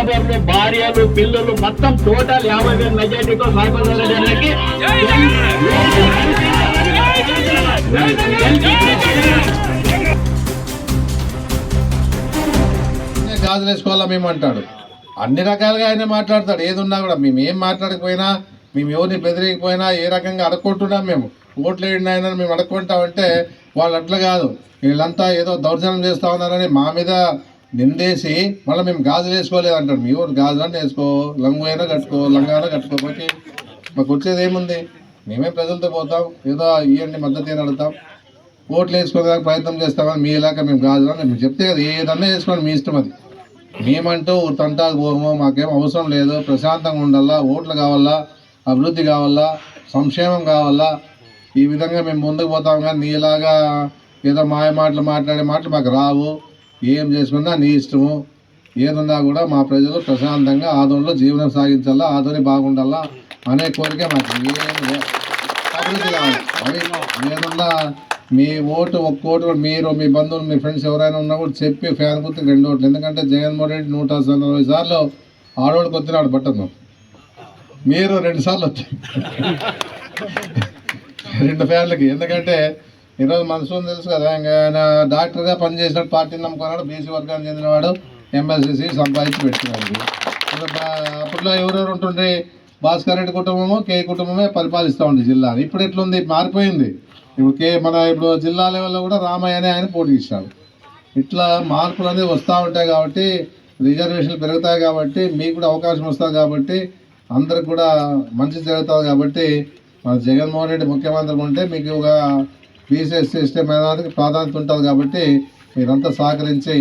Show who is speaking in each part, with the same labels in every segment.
Speaker 1: అది
Speaker 2: భార్యలు పిల్లలు మొత్తం టోటల్ యాభై వేల మెజార్టీతో సాయిబాబా గారికి
Speaker 1: గాజులు వేసుకోవాలా మేము అంటాడు. అన్ని రకాలుగా ఆయన మాట్లాడతాడు. ఏది ఉన్నా కూడా మేము ఏం మాట్లాడకపోయినా మేము ఎవరిని బెదిరికపోయినా ఏ రకంగా అడగొట్టున్నాం మేము. ఓట్లు వేయండి ఆయన మేము అడుక్కుంటామంటే వాళ్ళు అట్లా కాదు. వీళ్ళంతా ఏదో దౌర్జన్యం చేస్తా ఉన్నారని మా మీద నిందేసి మళ్ళీ మేము గాజులు వేసుకోలేదు అంటాడు మీ ఊరు గాజులు అంటే వేసుకో లంగు అయినా కట్టుకో లంగా అయినా కట్టుకో మాకు మాకు వచ్చేది ఏముంది? మేమే ప్రజలతో పోతాం ఏదో ఇవ్వండి మద్దతు అని అడుగుతాం. ఓట్లు వేసుకోవడానికి ప్రయత్నం చేస్తామని మీ ఇలాక మేము గాజులు అని మేము చెప్తే కదా ఏదన్నా వేసుకోండి మీ ఇష్టం అది. మేమంటూ తంటాకు పోము మాకేం అవసరం లేదు. ప్రశాంతంగా ఉండాలా ఓట్లు కావాలా అభివృద్ధి కావాలా సంక్షేమం కావాలా ఈ విధంగా మేము ముందుకు పోతాం కానీ నీలాగా ఏదో మాయ మాటలు మాట్లాడే మాటలు మాకు రావు. ఏం చేసుకున్నా నీ ఇష్టము. ఏదున్నా కూడా మా ప్రజలు ప్రశాంతంగా ఆదోళనలో జీవనం సాగించాలా ఆదోని బాగుండాలా అనే కోరిక మాకు ఏం అభివృద్ధి కావాలి. ఏదన్నా మీ ఓటు ఒక్క ఓటు మీరు మీ బంధువులు మీ ఫ్రెండ్స్ ఎవరైనా ఉన్నా కూడా చెప్పి ఫ్యాన్ గుర్తుకు రెండు ఓట్లు. ఎందుకంటే జగన్మోహన్ రెడ్డి నూట నలభై సార్లు ఆడోడికి వచ్చినాడు పట్టను మీరు రెండు సార్లు వచ్చాయి రెండు ఫ్యాన్లకి ఎందుకంటే ఈరోజు మనసు తెలుసు కదా ఇంకా ఆయన డాక్టర్గా పనిచేసినట్టు పార్టీని నమ్ముకున్నాడు బీసీ వర్గానికి చెందినవాడు ఎమ్మెల్సీసీ సంపాదించి పెట్టినాడు ఇప్పుడు అప్పట్లో ఎవరెవరు ఉంటుండే? భాస్కర్ రెడ్డి కుటుంబము కే కుటుంబమే పరిపాలిస్తూ ఉంది జిల్లాని ఇప్పుడు ఎట్లుంది? మారిపోయింది. ఇప్పుడు కే మన ఇప్పుడు జిల్లా లెవెల్లో కూడా రామయ్య అనే ఆయన పోటీ ఇచ్చాడు ఇట్లా మార్పులు అనేది వస్తూ ఉంటాయి కాబట్టి రిజర్వేషన్లు పెరుగుతాయి కాబట్టి మీకు కూడా అవకాశం వస్తుంది కాబట్టి అందరికి కూడా మంచి జరుగుతుంది కాబట్టి జగన్మోహన్ రెడ్డి ముఖ్యమంత్రి ఉంటే మీకు ఒక బీసీఎస్ సిస్టమ్ అనేది ప్రాధాన్యత ఉంటుంది కాబట్టి మీరంతా సహకరించి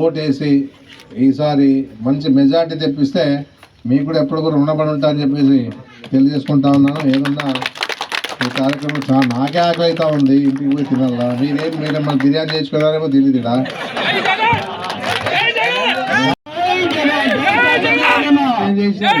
Speaker 1: ఓటేసి ఈసారి మంచి మెజార్టీ తెప్పిస్తే మీకు కూడా ఎప్పుడు కూడా రుణపడి ఉంటా అని చెప్పేసి తెలియజేసుకుంటా ఉన్నాను. ఏదన్నా ఈ కార్యక్రమం చాలా నాకే ఆకలి అవుతా ఉంది. ఇంటికి పోయి తినాలా? మీరేం మీరే మన బిర్యానీ చేసుకున్నారేమో తెలియదుడా ఏం చేసినారు?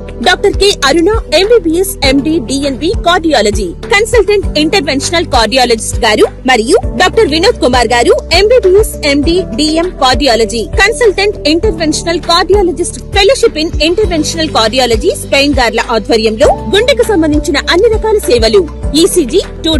Speaker 3: Doctor K Aruna MBBS MD DNB cardiology. Consultant interventional cardiologist గారు మరియు డాక్టర్ వినోద్ కుమార్ గారు MBBS MD DM cardiology. Consultant interventional cardiologist fellowship in interventional cardiology Spain గార్ల ఆధ్వర్యంలో గుండెకు సంబంధించిన అన్ని రకాల సేవలు. ECG two